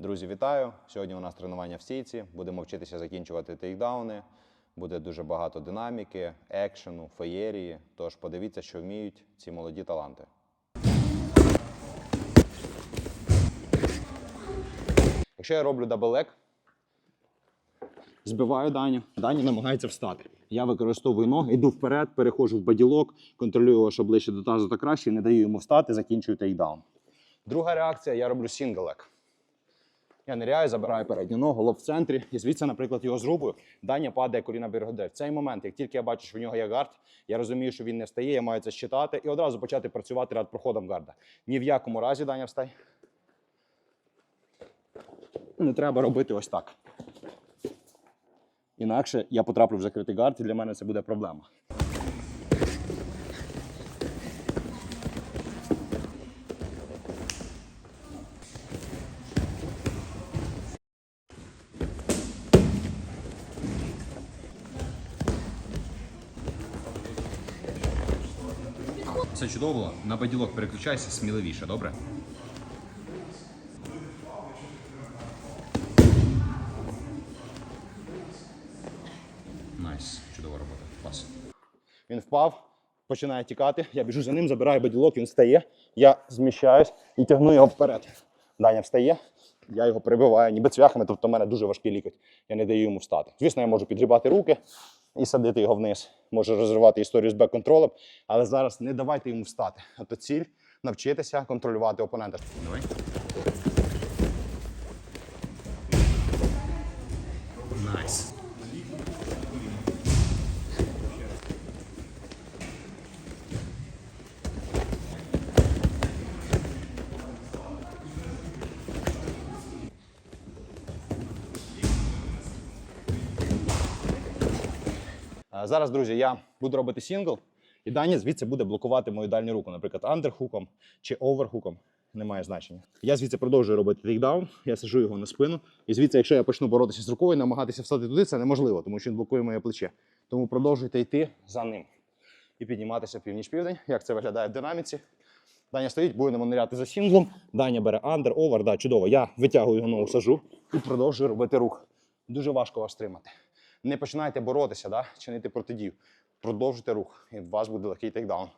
Друзі, вітаю! Сьогодні у нас тренування в стійці. Будемо вчитися закінчувати тейкдауни. Буде дуже багато динаміки, екшену, феєрії. Тож подивіться, що вміють ці молоді таланти. Якщо я роблю даблек, збиваю Даню, Даня намагається встати. Я використовую ноги, йду вперед, переходжу в баділок, контролюю його, що ближче до тазу, то краще, не даю йому встати, закінчую тейкдаун. Друга реакція я роблю сінглек. Я ниряю, забираю передню ногу, лоб в центрі, і звідси, наприклад, його зрубую. Даня падає коліна бергоде. В цей момент, як тільки я бачу, що в нього є гард, я розумію, що він не встає, я маю це щитати і одразу почати працювати над проходом гарда. Ні в якому разі, Даня, встай. Не треба робити ось так. Інакше я потраплю в закритий гард, і для мене це буде проблема. Чудово. На баділок переключайся сміливіше, добре? Найс, чудова робота. Клас. Він впав, починає тікати. Я біжу за ним, забираю баділок, він встає. Я зміщаюсь і тягну його вперед. Даня встає, я його прибиваю, ніби цвяхами, тобто в мене дуже важкий лікоть. Я не даю йому встати. Звісно, я можу підгрібати руки і садити його вниз. Може розривати історію з бек-контролем, але зараз не давайте йому встати. А то ціль навчитися контролювати опонента. Давай. Найс. Зараз, друзі, я буду робити сингл, і Даня звідси буде блокувати мою дальню руку, наприклад, андерхуком чи оверхуком. Немає значення. Я звідси продовжую робити тейкдаун, я сажу його на спину. І звідси, якщо я почну боротися з рукою, намагатися встати туди, це неможливо, тому що він блокує моє плече. Тому продовжуйте йти за ним і підніматися північ-південь. Як це виглядає в динаміці? Даня стоїть, будемо ниряти за сінглом. Даня бере андер, овер, да, чудово. Я витягую його ногу, сажу і продовжую робити рух. Дуже важко вас тримати. Не починайте боротися, да? чинити протидію. Продовжуйте рух, і у вас буде легкий тейкдаун.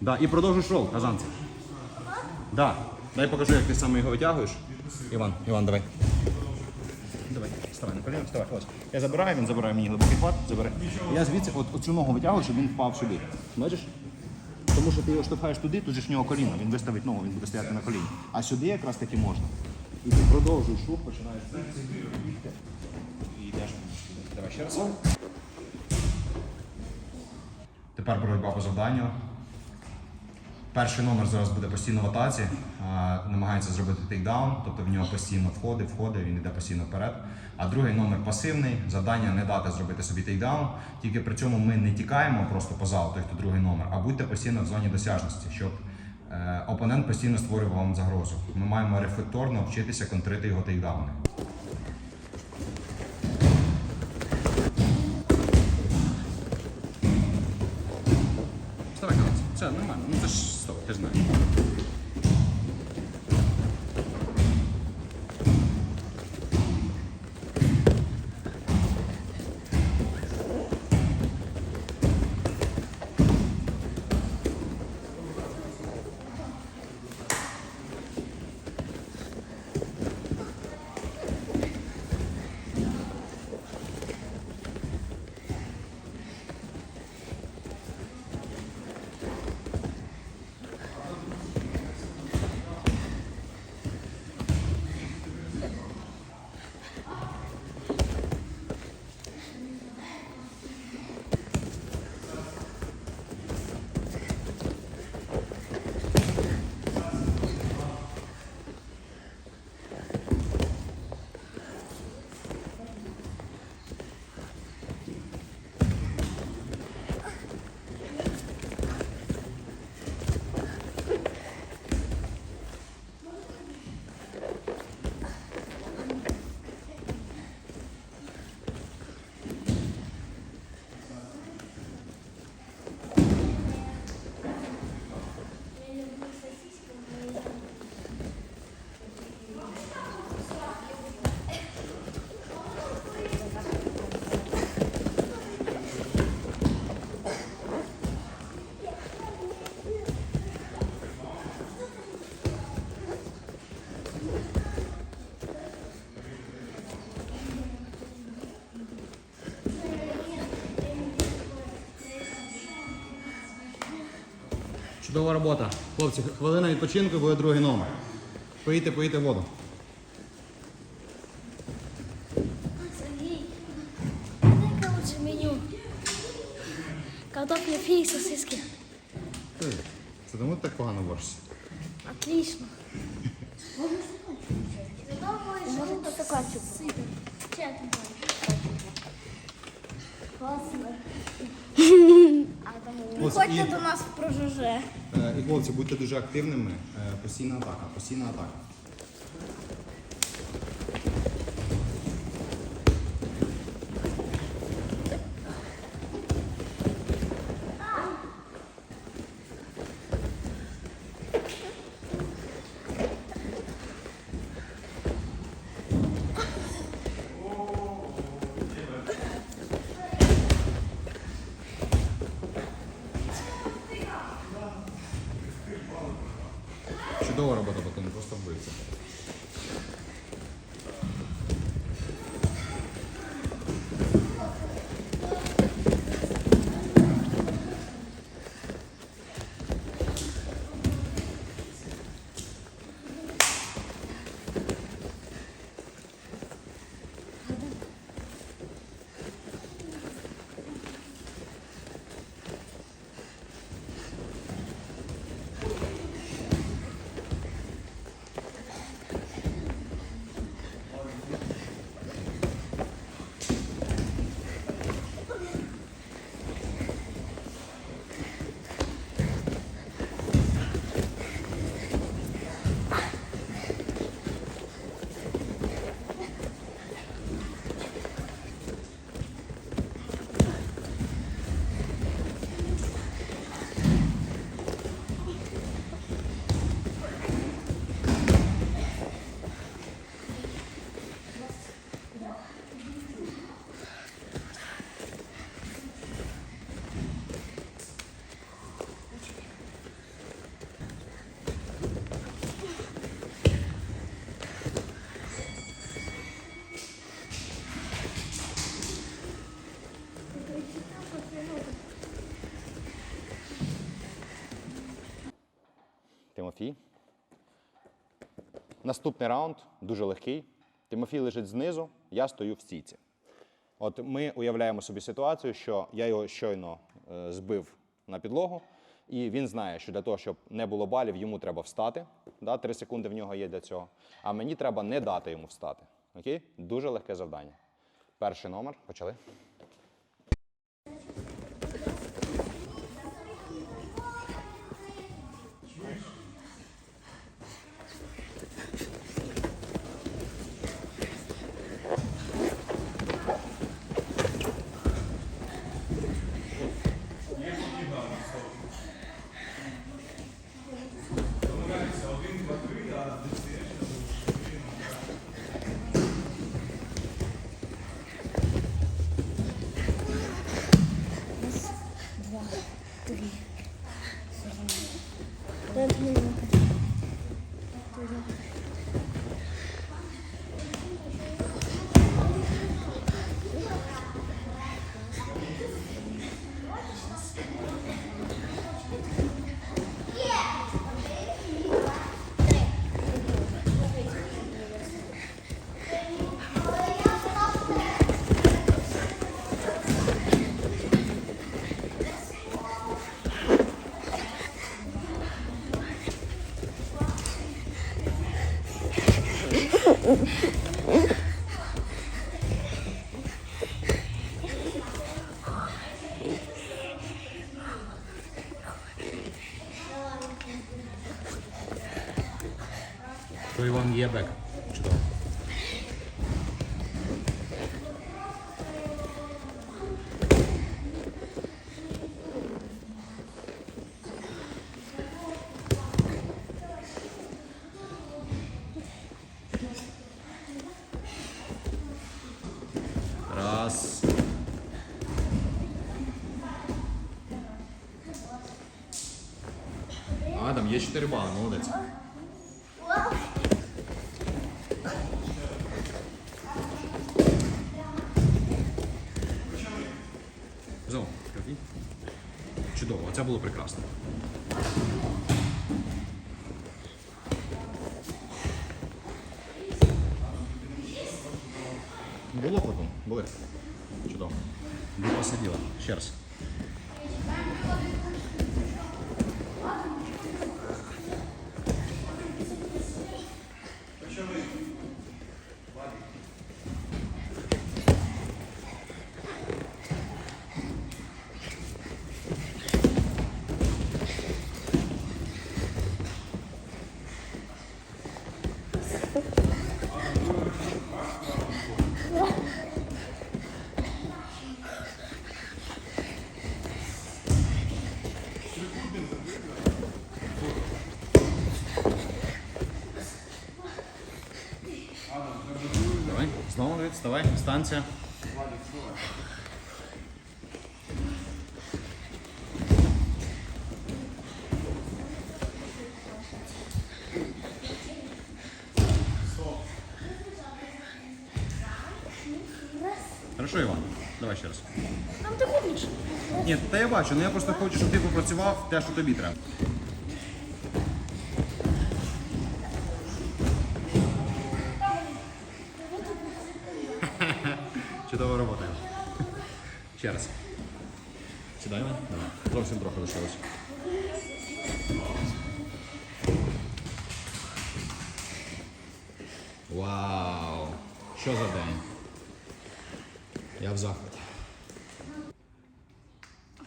Да, і продовжуєш рол, казанці. Да. Дай покажу, як ти саме його витягуєш. Іван, Іван, давай. Вставай на коліно, вставай. Ось. Я забираю, він забирає мені глибокий пад, забирай. Я звідси от, оцю ногу витягую, щоб він впав сюди. Бачиш? Тому що ти його штовхаєш туди, тут же ж в нього коліно, він виставить ногу, він буде стояти на коліні. А сюди якраз таки можна. І ти продовжуєш рух, починаєш бігти. І йдеш. Давай ще раз. Тепер боротьба по завданню. Перший номер зараз буде постійно в атаці, намагається зробити тейкдаун, тобто в нього постійно входи, входи, він йде постійно вперед. А другий номер пасивний, завдання не дати зробити собі тейкдаун. Тільки при цьому ми не тікаємо просто позаду, той, хто другий номер, а будьте постійно в зоні досяжності, щоб е, опонент постійно створював вам загрозу. Ми маємо рефлекторно вчитися контрити його тейкдауни. Ти ж знаєш. Чудова робота. Хлопці, хвилина відпочинку і буде другий номер. Поїдьте, поїдьте воду. Сергій, яке лучше меню? Картофель фри, сосиски. Ти, Це тому ти так погано борешся? Отлично. Можно потокачу. Класно. Ось, і, до нас в прожеже. е, і хлопці, будьте дуже активними. Е, Постійна атака, постійна атака. Чудова робота, бо Наступний раунд дуже легкий. Тимофій лежить знизу, я стою в стійці. От ми уявляємо собі ситуацію, що я його щойно е, збив на підлогу, і він знає, що для того, щоб не було балів, йому треба встати. Да? Три секунди в нього є для цього. А мені треба не дати йому встати. Окей? Дуже легке завдання. Перший номер. Почали. うん。Пас. Адам, є 4 бали, молодець. Чудово, а це було прекрасно. Було потім? Було посиділа? Ще раз. Давай, знову Давид, вставай, станція. Хорошо, Іван. Давай ще раз. Там ти губиш. Ні, та я бачу, ну я просто хочу, щоб ти попрацював те, що тобі треба. Чудова робота. Ще раз. Іван? Давай. Зовсім трохи лишилось. Вау! Що за день? Я в захваті.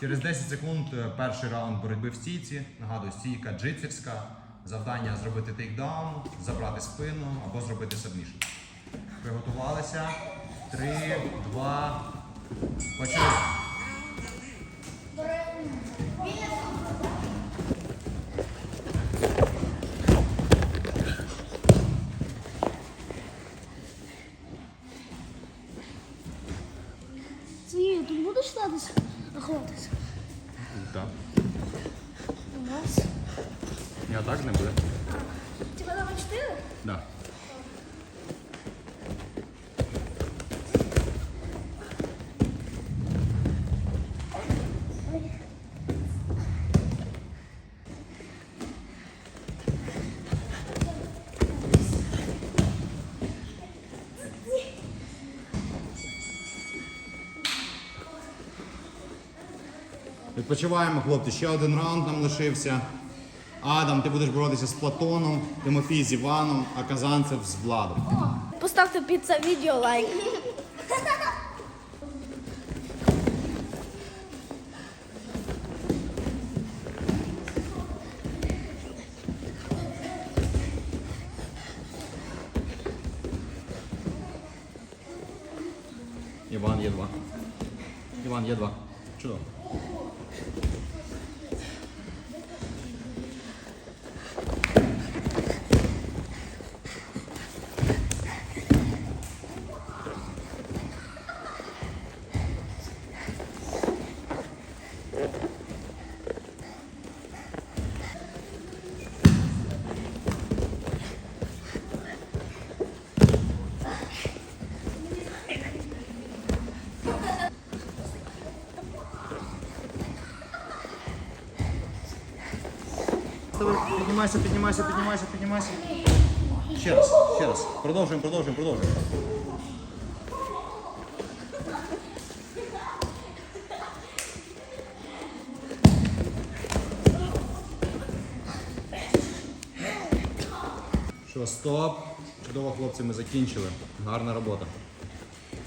Через 10 секунд е, перший раунд боротьби в стійці. Нагадую, стійка джитсівська. Завдання зробити тейкдаун, забрати спину або зробити сабмішн. Приготувалися. Три, два. Почали. Ні, тут будеш статися охотитися? Так. У нас. Я так не буде. Тебе там чотири? Да. Відпочиваємо, хлопці. Ще один раунд нам лишився. Адам, ти будеш боротися з Платоном, Тимофій з Іваном, а Казанцев з Владом. Поставте під це відео лайк. Іван є два. Іван є два. Чудово. Давай, Піднімайся, піднімайся, піднімайся, піднімайся. Ще раз, ще раз. Продовжуємо, продовжуємо, продовжуємо. Що, стоп. Чудово, хлопці, ми закінчили. Гарна робота.